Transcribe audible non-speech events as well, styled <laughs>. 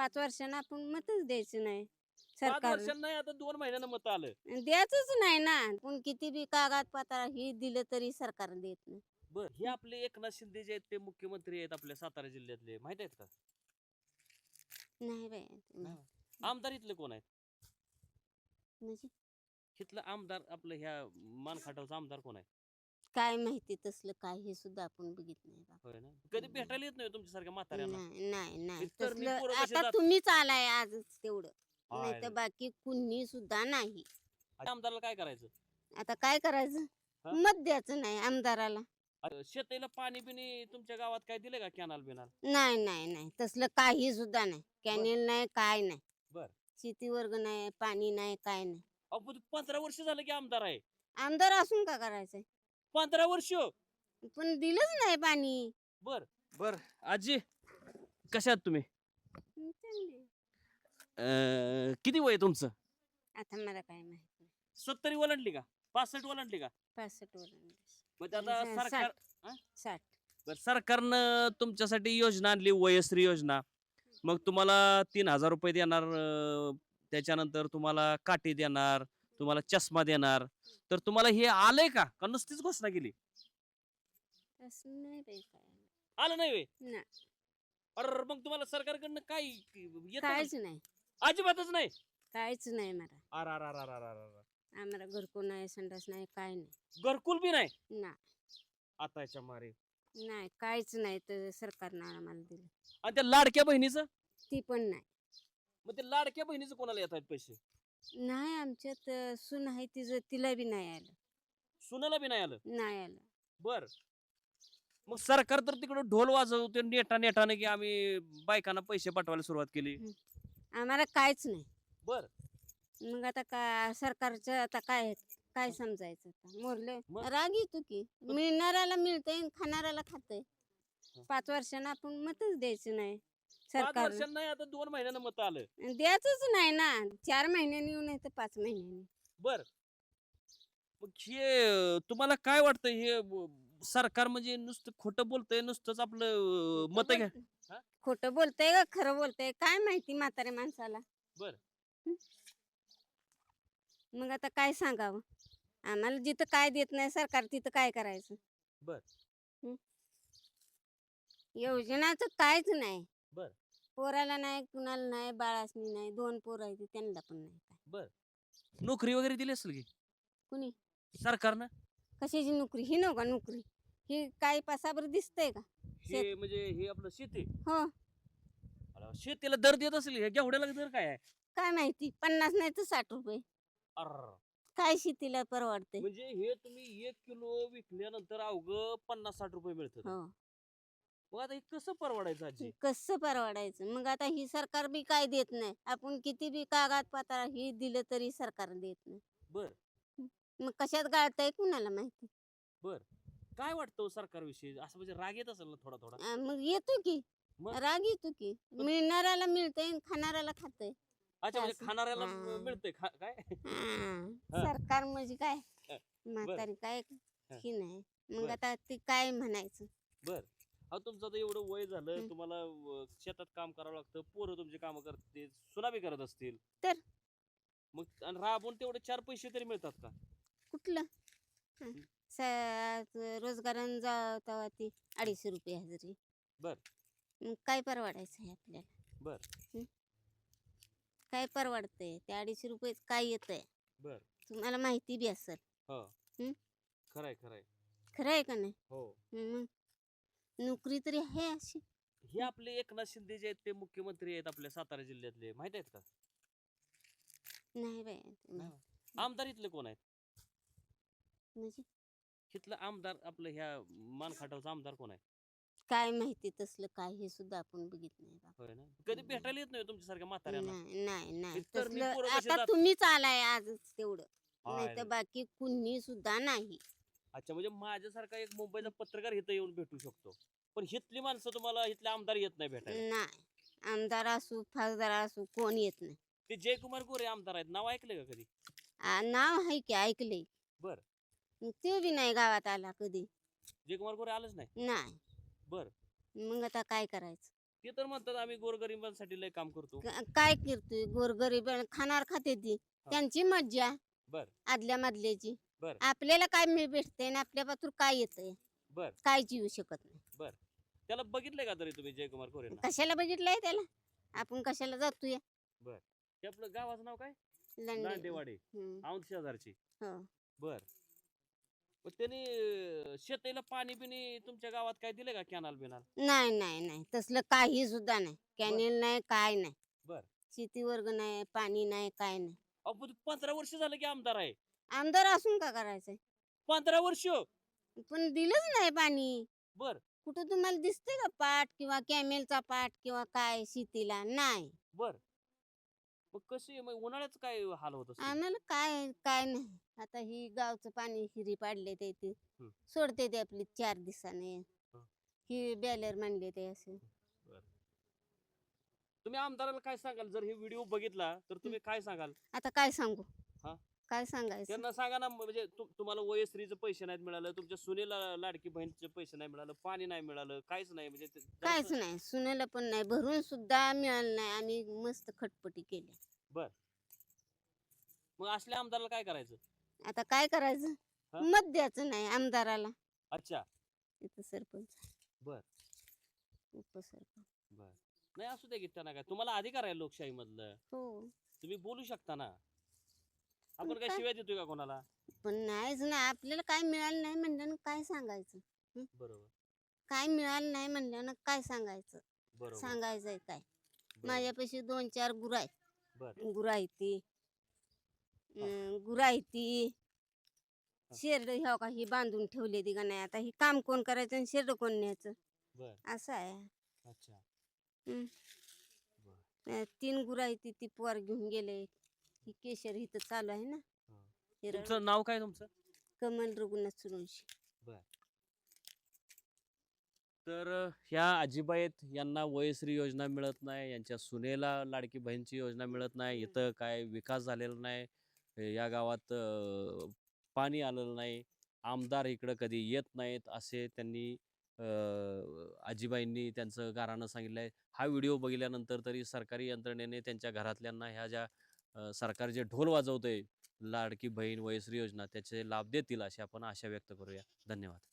पाच वर्षांना आपण मतच द्यायचं नाही पाच सरकार वर्षांना नाही आता दोन महिन्यानं मत आलं द्यायचंच नाही ना. पण किती बी कागदपत्र ही दिलं तरी सरकार देत नाही. बर हे आपले एकनाथ शिंदे जे आहेत ते मुख्यमंत्री आहेत आपल्या सातारा जिल्ह्यातले माहीत आहेत का? नाही नाही. आमदार इथले कोण आहेत? म्हणजे? इथलं आमदार आपलं ह्या मानखाटावचा आमदार कोण आहे? काय माहिती तसलं काय हे सुद्धा आपण बघितलं नाही बाबा. होय ना? कधी भेटायला येत नाही तुमच्यासारख्या म्हाताऱ्यांना? नाही नाही नाही. तरणी तसलं पोरं कशी आता जात- तुम्हीच आलाय आजच तेवढं. नाही तर. बाकी कुणी सुद्धा नाही. आता आमदाराला काय करायचं? आता काय करायचं? हा? मत द्यायचं नाही आमदाराला. शेतीला पाणी बिनी तुमच्या गावात काय दिले का कॅनल बिनाल? नाही नाही नाही. तसलं काही सुद्धा नाही. कॅनेल नाही काय नाही. बर. शेती वर्ग नाही पाणी नाही काय नाही. अहो, पण पंधरा वर्ष झालं की आमदार आहे. आमदार असून का करायचंय? पंधरा वर्ष. पण दिलंच नाही पाणी. बर बर. आजी कशात तुम्ही. अं, किती वय आहे तुमचं? आता मला काय माहीत नाही. सत्तरी ओलांडली का? पासष्ट ओलांडली का? पासष्ट वर मग आता सरकार साठ. बर, सरकारनं तुमच्यासाठी योजना आणली वयश्री योजना. मग तुम्हाला तीन हजार रुपये देणार अं, त्याच्यानंतर तुम्हाला काठी देणार तुम्हाला चष्मा देणार. तर तुम्हाला हे आलंय का? का नुसतीच घोषणा केली? असं नाही बाई काय. आलं नाही वे नाही अरे मग तुम्हाला सरकारकडनं काय येतं? काहीच नाही. अजिबातच नाही? काहीच नाही मला. अरे अरे अरे अरे अरे अरे. आम्हाला घरकुल नाही संडास नाही काय नाही. घरकुल बी नाही? ना. आताच्या मारे. नाही काहीच नाही तर सरकारनं आम्हाला दिलं. आणि त्या लाडक्या बहिणीचं? ती पण नाही. मग ते लाडक्या बहिणीचं कोणाला येत आहेत पैसे? नाही आमच्यात अं, सून आहे तिचं तिला बी नाही आलं. सुनाला बी नाही आलं? नाही आलं. बर. मग सरकार तर तिकडं ढोल वाजवते नेटा नेटाने की आम्ही बायकांना पैसे पाठवायला सुरुवात केली. आम्हाला काहीच नाही. बर. मग आता का सरकारचं आता काय काय समजायचं आता? मोरले. मग? राग येतो की. मिळणाऱ्याला मिळतंय खाणाऱ्याला खातंय. पाच वर्षांना आपण मतच द्यायचं नाही. पाच सरकार वर्षांना नाही आता दोन महिन्यानं मत आलं. द्यायचंच नाही ना. चार महिन्यांनी येऊ नाही तर पाच महिन्यांनी. बर. मग हे अं, तुम्हाला काय वाटतं हे अं, सरकार म्हणजे नुसतं खोटं बोलतंय नुसतंच आपलं मत घ्या. हा? खोटं बोलतंय का खरं बोलतंय? काय माहिती म्हाताऱ्या माणसाला? बर. हं? मग आता काय सांगावं? आम्हाला जिथं काय देत नाही सरकार तिथं काय करायचं? बर. हं? योजनाचं काहीच नाही. बर. पोराला नाही कुणाला नाही बाळासनी नाही दोन पोरं आहेत त्यांना पण नाही काय. नोकरी वगैरे दिली असेल की? कुणी? सरकारनं? कशाची नोकरी? ही नव्हता नोकरी. ही काय पासाबर दिसतंय का? हे म्हणजे हे आपलं शेती. हो. शेतीला दर देत असेल हे घेवड्याला दर काय आहे? काय माहिती? पन्नास नाही तर साठ रुपये. अर्र. काय शेतीला परवडते म्हणजे हे तुम्ही एक किलो विकल्यानंतर अवघ पन्नास साठ रुपये मिळतात. हो. मग आता हे कसं परवडायचं आजी? कसं परवडायचं? मग आता ही सरकार बी काय देत नाही? आपण किती बी कागदपत्र ही दिलं तरी सरकार देत नाही. बर. मग कशात गाळताय कुणाला माहिती? काय वाटतं हो सरकारविषयी? असं म्हणजे राग येत असेल ना थोडा थोडा मग येतो की. मग? राग येतो की. मिळणाऱ्याला मिळतंय खाणाऱ्याला खातंय. अच्छा म्हणजे असं. खाणाऱ्याला हा. मिळतंय खा- काय? हा, <laughs> सरकार म्हणजे काय? म्हातारी काय? हा. ही नाही. मग बर. आता ती काय म्हणायचं? अहो तुमचं आता एवढं वय झालं हं. तुम्हाला अं, शेतात काम करावं लागतं पोरं तुमची कामं करते सुना बी करत असतील. तर? मग आणि राबून तेवढे चार पैसे तरी मिळतात का? कुठलं? हं. स- रोजगारानं तेव्हा ती अडीचशे रुपये हजेरी. बर. मग काय परवडायचं आहे आपल्याला? बर. हं? काय परवडतंय? ते अडीचशे रुपये काय येतंय? बर. तुम्हाला माहिती बी असेल. खरंय खरंय. खरं आहे का नाही? हो. हं, मग? नोकरी तरी आहे अशी. हे आपले एकनाथ शिंदे जे आहेत ते मुख्यमंत्री आहेत आपल्या सातारा जिल्ह्यातले. माहीत आहेत का? नाही नाही. आमदार इथले कोण आहेत? म्हणजे? इथलं आमदार आपलं ह्या मानखाटावचा आमदार कोण आहे? काय माहिती तसलं काय हे सुद्धा आपण बघित नाही बाबा. होय ना? कधी. भेटायला येत नाही तुमच्यासारख्या म्हाताऱ्यांना? नाही नाही नाही. तर मी तसलं पोरं कशी आता जात- तुम्हीच आलाय आजच तेवढं. नाही तर. बाकी कुणी सुद्धा नाही. अच्छा म्हणजे माझ्यासारखा एक मुंबईचा पत्रकार इथं येऊन भेटू शकतो. पण हितली माणसं तुम्हाला इथले आमदार येत नाही भेटायला. नाही. आमदार असू खासदार असू कोण येत नाही. ते जयकुमार गोरे आमदार आहेत. नाव ऐकलंय का कधी? आ, नाव आहे की ऐकलंय. बर. ते बी नाही गावात आला कधी. जयकुमार गोरे आलंच नाही? नाही. बर. मग आता काय करायचं? ते तर म्हणतात आम्ही गोरगरिबांसाठी लय काम करतो. का- काय करतोय? गोरगरीब खाणार खाते ती. त्यांची मज्जा. बर. आदल्या मधल्याची. बर. आपल्याला काय मिळ भेटते ना आपल्या पातूर काय येतंय? बर. कायच येऊ शकत नाही. त्याला बघितलंय का तरी तुम्ही जयकुमार खोरेंना कशाला बघितलंय त्याला? आपण कशाला जातोय? ते आपलं गावाचं नाव काय? लंडे. लांडेवाडी हम्म, औंध शेजारची. हो. बर. मग त्यांनी अं, शेतीला पाणी बिनी तुमच्या गावात काय दिले का कॅनल बिनाल? नाही नाही नाही. तसलं काही सुद्धा नाही. कॅनेल नाही काय नाही. बर. शेती वर्ग नाही पाणी नाही काय नाही. अहो पण पंधरा वर्ष झालं की आमदार आहे. आमदार असून का करायचंय? पंधरा वर्ष. पण दिलंच नाही पाणी. बर. कुठं तुम्हाला दिसते का पाट किंवा कॅमेलचा पाट किंवा काय शेतीला? नाही. बर. मग कशी मग उन्हाळ्याच काय हाल होत असतील? आम्हाला काय काय नाही. आता ही गावचं पाणी हिरी पाडले ते ते हम्म. सोडते ते आपली चार दिवसाने. हं. ही बॅलर मांडले ते असं. तुम्ही आमदाराला काय सांगाल? जर हे व्हिडिओ बघितला तर तुम्ही काय सांगाल? आता काय सांगू? काय सांगायचं? त्यांना सांगा ना म्हणजे तु- तुम्हाला वयस्त्रीचं पैसे नाहीत मिळालं तुमच्या सुनेला लाडकी बहिणीचे पैसे नाही मिळालं पाणी नाही मिळालं काहीच नाही म्हणजे ते- काहीच नाही सुनेला पण नाही भरून सुद्धा मिळालं नाही आम्ही मस्त खटपटी केली मग असल्या आमदाराला काय करायचं? आता काय करायचं? हा? मत द्यायचं नाही आमदाराला. अच्छा. इथं सरपंच बर. उपसरपंच. बर. नाही असू दे की त्यांना काय तुम्हाला अधिकार आहे लोकशाही मधलं हो. तुम्ही बोलू शकता ना. आपण काय? शिवाय देतोय का कोणाला? पण नाहीच ना आपल्याला काय मिळालं नाही म्हणल्यानं काय सांगायचं? बरोबर. काय मिळालं नाही म्हणल्यानं काय सांगायचं? बरोबर. सांगायचंय काय? बरोबर. माझ्यापाशी दोन चार गुरं आहेत. बर. गुरं आहेत ती. गुरं आहेत ती. हा. शेरड ह्या का ही बांधून ठेवली ती का नाही? आता ही काम कोण करायचं आणि शेरड कोण न्यायचं? बर. असं आहे. अच्छा. हम्म. बर. अं, तीन गुरं आहेत ती ती पोर घेऊन गेले. ही केशर इथं चालू आहे ना. तुमचं नाव काय तुमचं? कमल रघुनाथ सुरवंशी. तर ह्या आजीबाई आहेत यांना वयश्री योजना मिळत नाही यांच्या सुनेला लाडकी बहीणची योजना मिळत नाही इथं काय विकास झालेला नाही हे या गावात अ, पाणी आलेलं नाही आमदार इकडं कधी येत नाहीत असे त्यांनी अ, आजीबाईंनी त्यांचं गारानं सांगितलं आहे हा व्हिडिओ बघितल्यानंतर तरी सरकारी यंत्रणेने त्यांच्या घरातल्यांना ह्या ज्या सरकार जे ढोल वाजवतंय लाडकी बहीण वयश्री योजना त्याचे लाभ देतील अशी आपण आशा व्यक्त करूया. धन्यवाद.